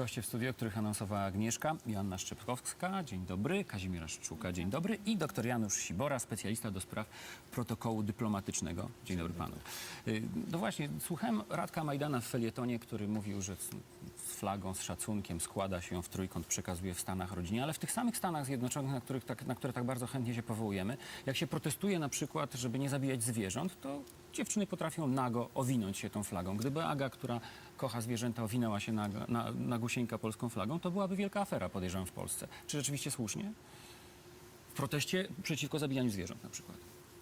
Goście w studio, których anonsowała Agnieszka, Joanna Szczepkowska, dzień dobry, Kazimierza Szczuka, dzień dobry i dr Janusz Sibora, specjalista do spraw protokołu dyplomatycznego. Dzień dobry panu. Y, No właśnie, słuchałem Radka Majdana w felietonie, który mówił, że z flagą, z szacunkiem składa się ją w trójkąt, przekazuje w Stanach rodzinie, ale w tych samych Stanach Zjednoczonych, na, których tak, na które tak bardzo chętnie się powołujemy, jak się protestuje na przykład, żeby nie zabijać zwierząt, to dziewczyny potrafią nago owinąć się tą flagą. Gdyby Aga, która kocha zwierzęta, owinęła się na, na, na gusieńka polską flagą, to byłaby wielka afera, podejrzewam, w Polsce. Czy rzeczywiście słusznie? W proteście przeciwko zabijaniu zwierząt na przykład.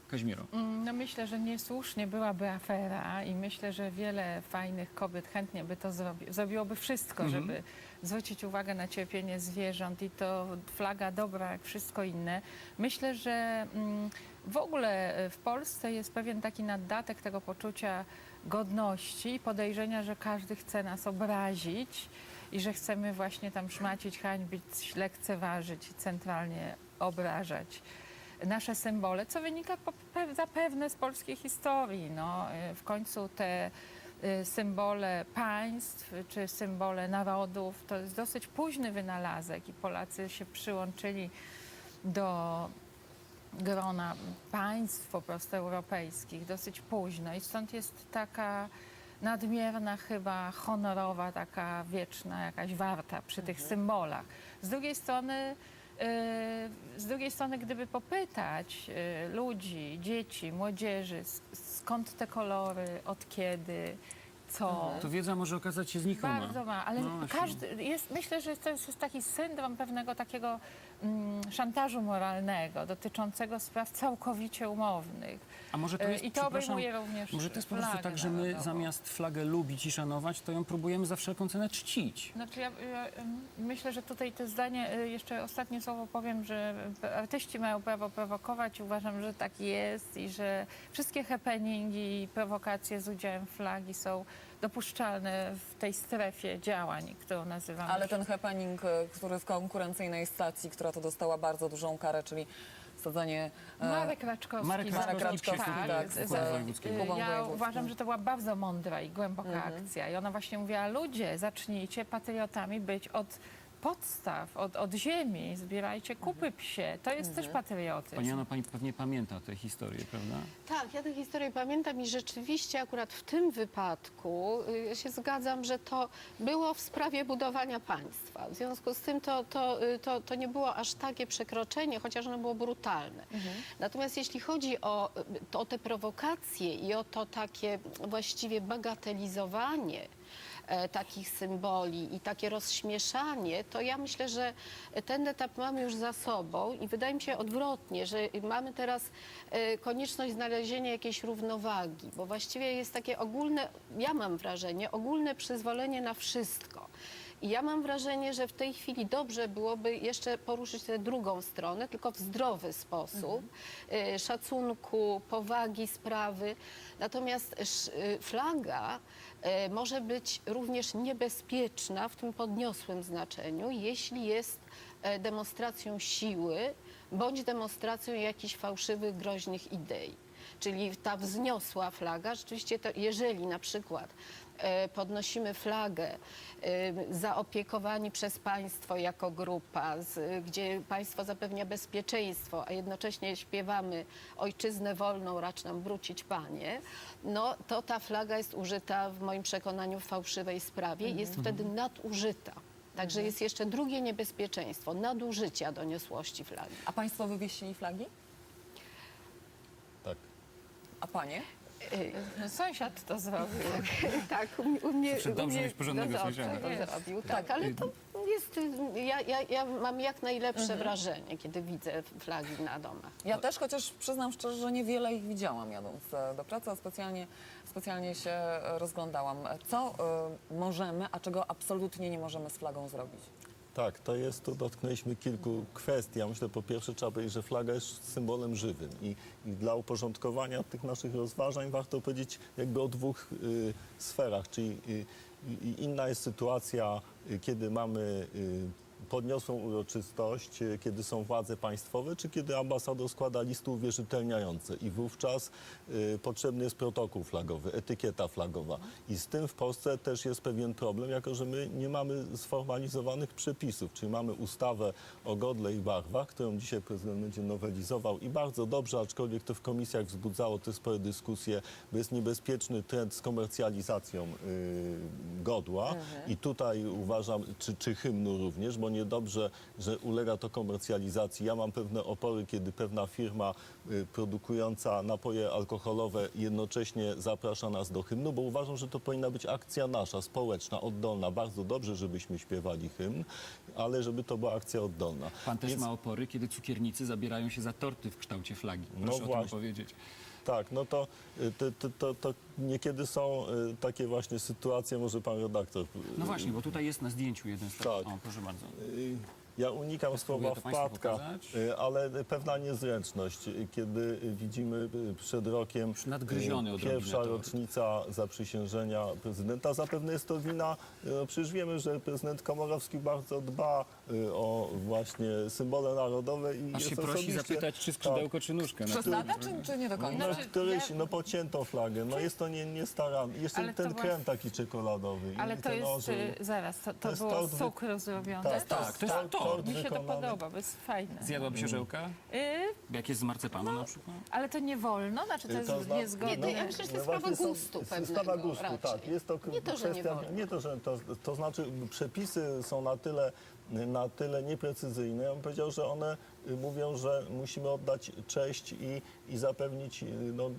Kaźmiero. No myślę, że niesłusznie byłaby afera i myślę, że wiele fajnych kobiet chętnie by to zrobi, zrobiłoby wszystko, żeby zwrócić uwagę na cierpienie zwierząt i to flaga dobra jak wszystko inne. Myślę, że mm, w ogóle e, w Polsce jest pewien taki naddatek tego poczucia godności i podejrzenia, że każdy chce nas obrazić i że chcemy właśnie tam szmacić, hańbić, lekceważyć i centralnie obrażać nasze symbole, co wynika zapewne z polskiej historii. No, y, w końcu te y, symbole państw czy symbole narodów to jest dosyć późny wynalazek i Polacy się przyłączyli do grona państw po prostu europejskich dosyć późno i stąd jest taka nadmierna chyba honorowa, taka wieczna jakaś warta przy tych symbolach. Z drugiej strony Yy, Z drugiej strony, gdyby popytać yy, ludzi, dzieci, młodzieży, sk- skąd te kolory, od kiedy, co. To wiedza może okazać się znikoma. Bardzo ma, ale No właśnie. każdy jest, myślę, że to jest, taki syndrom pewnego takiego mm, szantażu moralnego dotyczącego spraw całkowicie umownych. A może to E, jest, I to przepraszam, obejmuje również Może to jest po prostu flagę tak, że my narodową. zamiast flagę lubić i szanować, to ją próbujemy za wszelką cenę czcić. Znaczy ja, ja ym, myślę, że tutaj to zdanie, y, jeszcze ostatnie słowo powiem, że p- artyści mają prawo prowokować. Uważam, że tak jest i że wszystkie happeningi i prowokacje z udziałem flagi są dopuszczalne w tej strefie działań, którą nazywamy. Ale ten happening, e, który w konkurencyjnej stacji, która to dostała bardzo dużą karę, czyli sadzenie... e, Marek Raczkowski. Marek Raczkowski zrobił- przyszedł, tak, z- Ja uważam, że to była bardzo mądra i głęboka akcja. I ona właśnie mówiła, ludzie, zacznijcie patriotami być od podstaw, od, od ziemi, zbierajcie kupy psie. To jest też patriotyzm. Pani Jano, pani pewnie pamięta tę historię, prawda? Tak, ja tę historię pamiętam i rzeczywiście akurat w tym wypadku y, ja się zgadzam, że to było w sprawie budowania państwa. W związku z tym to, to, y, to, to nie było aż takie przekroczenie, chociaż ono było brutalne. Natomiast jeśli chodzi o, y, to, o te prowokacje i o to takie właściwie bagatelizowanie takich symboli i takie rozśmieszanie, to ja myślę, że ten etap mamy już za sobą i wydaje mi się odwrotnie, że mamy teraz e, konieczność znalezienia jakiejś równowagi, bo właściwie jest takie ogólne, ja mam wrażenie, ogólne przyzwolenie na wszystko. I ja mam wrażenie, że w tej chwili dobrze byłoby jeszcze poruszyć tę drugą stronę, tylko w zdrowy sposób, e, szacunku, powagi sprawy. Natomiast e, flaga e, może być również niebezpieczna w tym podniosłym znaczeniu, jeśli jest e, demonstracją siły bądź demonstracją jakichś fałszywych, groźnych idei. Czyli ta wzniosła flaga, rzeczywiście to, jeżeli na przykład e, podnosimy flagę e, zaopiekowani przez państwo jako grupa, gdzie państwo zapewnia bezpieczeństwo, a jednocześnie śpiewamy ojczyznę wolną, racz nam wrócić panie, no to ta flaga jest użyta w moim przekonaniu w fałszywej sprawie i jest wtedy nadużyta. Także jest jeszcze drugie niebezpieczeństwo, nadużycia doniosłości flagi. A państwo wywiesili flagi? Tak. A panie? No, sąsiad to zrobił. Tak, u, mnie- u mnie... Zawsze u dobrze mnie mieć porządnego sąsiada. to zrobił, tak, ale to jest... y, Ja, ja, ja mam jak najlepsze Mhm. wrażenie, kiedy widzę flagi na domach. Ja też, chociaż przyznam szczerze, że niewiele ich widziałam jadąc e, do pracy, a specjalnie, specjalnie się e, rozglądałam. Co e, możemy, a czego absolutnie nie możemy z flagą zrobić? Tak, to jest, tu dotknęliśmy kilku kwestii. Ja myślę, po pierwsze trzeba powiedzieć, że flaga jest symbolem żywym i, i dla uporządkowania tych naszych rozważań warto powiedzieć jakby o dwóch y, sferach, czyli y, y, inna jest sytuacja, y, kiedy mamy y, podniosłą uroczystość, e, kiedy są władze państwowe, czy kiedy ambasador składa listy uwierzytelniające i wówczas e, potrzebny jest protokół flagowy, etykieta flagowa. I z tym w Polsce też jest pewien problem, jako że my nie mamy sformalizowanych przepisów, czyli mamy ustawę o godle i barwach, którą dzisiaj prezydent będzie nowelizował i bardzo dobrze, aczkolwiek to w komisjach wzbudzało te spore dyskusje, bo jest niebezpieczny trend z komercjalizacją y, godła. I tutaj uważam, czy, czy hymnu również, bo niedobrze, że ulega to komercjalizacji. Ja mam pewne opory, kiedy pewna firma y, produkująca napoje alkoholowe jednocześnie zaprasza nas do hymnu, bo uważam, że to powinna być akcja nasza, społeczna, oddolna. Bardzo dobrze, żebyśmy śpiewali hymn, ale żeby to była akcja oddolna. Pan też Więc- ma opory, kiedy cukiernicy zabierają się za torty w kształcie flagi. No Proszę o tym właśnie. powiedzieć. Tak, no to, y, to, to, to, to niekiedy są y, takie właśnie sytuacje, może pan redaktor. y, No właśnie, bo tutaj jest na zdjęciu jeden z Tak. O, proszę bardzo. Ja unikam słowa to państwu wpadka, pokazać. y, ale pewna niezręczność, y, kiedy y, widzimy przed rokiem Już nadgryziony odrobinę pierwsza to. rocznica zaprzysiężenia prezydenta. Zapewne jest to wina, przecież wiemy, że prezydent Komorowski bardzo dba o właśnie symbole narodowe i Aż jest się prosi osobiście- zapytać, czy skrzydełko, czy nóżkę. na Przesada, czy, czy nie do końca? No, Znaczy, któryś, ja- no pocięto flagę, no jest to nie, nie starane. Jeszcze Ale to ten była- krem taki czekoladowy. i Ale to ten jest, orzeł. y, zaraz, to, to jest było tort z wy- cukru zrobione? Tak, Tak, to jest tort- Mi się to wykonany. podoba, bo jest fajne. Zjadłaby się żełka? Y, Jak jest z marcepanu na przykład? ale to nie wolno? Znaczy to jest To zna- niezgodne? Nie, to ja myślę, że to jest właśnie sprawa są- gustu jest pewnego Sprawa gustu, raczej. tak. Jest to Nie to, że nie kwestia, wolno. nie to, że to, to znaczy przepisy są na tyle, na tyle nieprecyzyjne. Ja bym powiedział, że one y, mówią, że musimy oddać cześć i, i zapewnić y, no,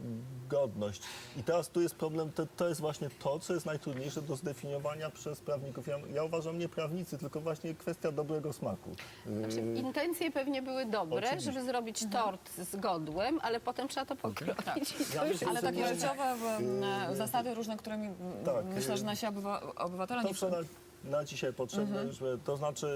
godność. I teraz tu jest problem, to, to jest właśnie to, co jest najtrudniejsze do zdefiniowania przez prawników. Ja, ja uważam nie prawnicy, tylko właśnie kwestia dobrego smaku. Y, Znaczy, intencje pewnie były dobre, Oczywiście. żeby zrobić tort z godłem, ale potem trzeba to pokroić. i Ja to myślę, Ale że takie nie- życiowe m, zasady różne, którymi m, Tak, myślę, że y, nasi obywa- obywatele To, nie co na, na dzisiaj potrzebne, już, to znaczy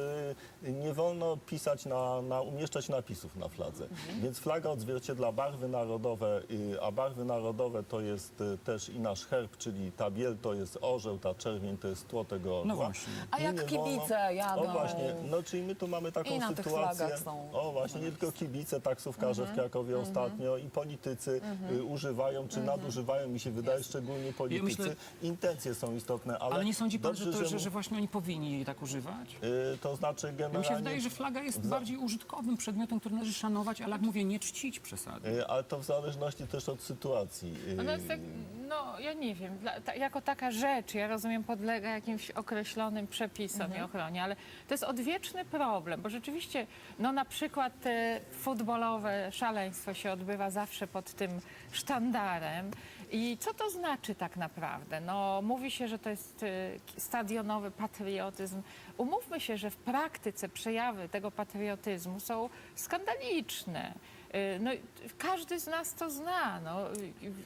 nie wolno pisać, na, na, umieszczać napisów na fladze. Więc flaga odzwierciedla barwy narodowe, y, a barwy narodowe to jest y, też i nasz herb, czyli ta biel to jest orzeł, ta czerwień to jest tło tego orła. No właśnie. A jak nie kibice jadą? O właśnie, no czyli my tu mamy taką I na tych sytuację. flagach są O właśnie, nie tylko kibice, taksówkarze w Krakowie ostatnio i politycy y, używają czy nadużywają, mi się wydaje, szczególnie politycy. myślę- Intencje są istotne, ale, Ale nie sądzi pan, że, dobrze, to, że, mu- że właśnie oni powinni jej tak używać? Y, To znaczy generalnie... Mi się wydaje, że flaga jest bardziej użytkowym przedmiotem, który należy szanować, ale jak mówię, nie czcić przesady. Y, Ale to w zależności też od sytuacji. Ona jest tak, no ja nie wiem, dla, ta, jako taka rzecz, ja rozumiem, podlega jakimś określonym przepisom i ochronie, ale to jest odwieczny problem, bo rzeczywiście, no na przykład te futbolowe szaleństwo się odbywa zawsze pod tym sztandarem i co to znaczy tak naprawdę? No mówi się, że to jest y, stadionowy patriotyzm. Umówmy się, że w praktyce przejawy tego patriotyzmu są skandaliczne. Y, No, każdy z nas to zna. No,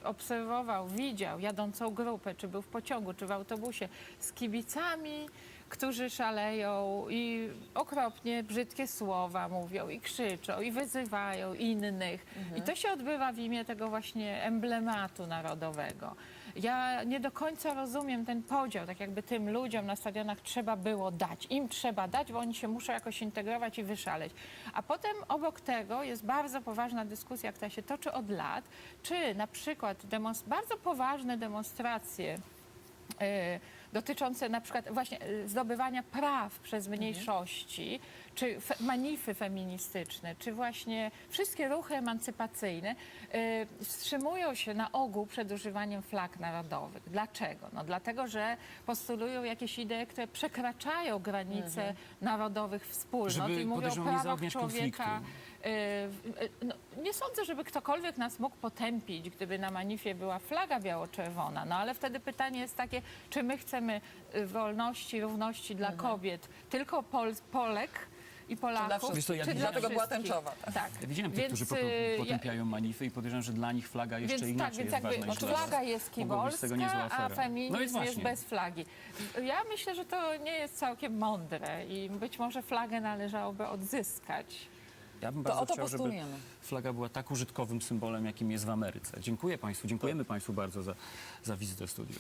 obserwował, widział jadącą grupę, czy był w pociągu, czy w autobusie z kibicami, którzy szaleją i okropnie brzydkie słowa mówią i krzyczą i wyzywają innych. I to się odbywa w imię tego właśnie emblematu narodowego. Ja nie do końca rozumiem ten podział, tak jakby tym ludziom na stadionach trzeba było dać. Im trzeba dać, bo oni się muszą jakoś integrować i wyszaleć. A potem obok tego jest bardzo poważna dyskusja, która się toczy od lat, czy na przykład bardzo poważne demonstracje e, dotyczące na przykład właśnie e, zdobywania praw przez mniejszości, czy fe, manify feministyczne, czy właśnie wszystkie ruchy emancypacyjne e, wstrzymują się na ogół przed używaniem flag narodowych. Dlaczego? No dlatego, że postulują jakieś idee, które przekraczają granice narodowych wspólnot Żeby, i mówią o podejrzewam, nie prawach zaogniać człowieka. konfliktu. W- e, No, nie sądzę, żeby ktokolwiek nas mógł potępić, gdyby na manifie była flaga biało-czerwona. No ale wtedy pytanie jest takie, czy my chcemy y, wolności, równości dla kobiet tylko Pol Polek i Polaków, wszystkich? Wiesz co, ja widziałem- Dlatego była wszystkich? tęczowa, tak. Tak. Ja widziałem tych, Więc, którzy y, potem- ja- potępiają manify i podejrzewam, że dla nich flaga jeszcze Więc tak, inaczej więc jest jakby ważna niż dla flaga nas. jest Mogła być z tego niezła kibolska, a afera. feminizm No i jest właśnie. bez flagi. Ja myślę, że to nie jest całkiem mądre i być może flagę należałoby odzyskać. Ja bym To bardzo o to chciał, żeby postulujemy. flaga była tak użytkowym symbolem, jakim jest w Ameryce. Dziękuję Państwu, dziękujemy Państwu bardzo za, za wizytę w studiu.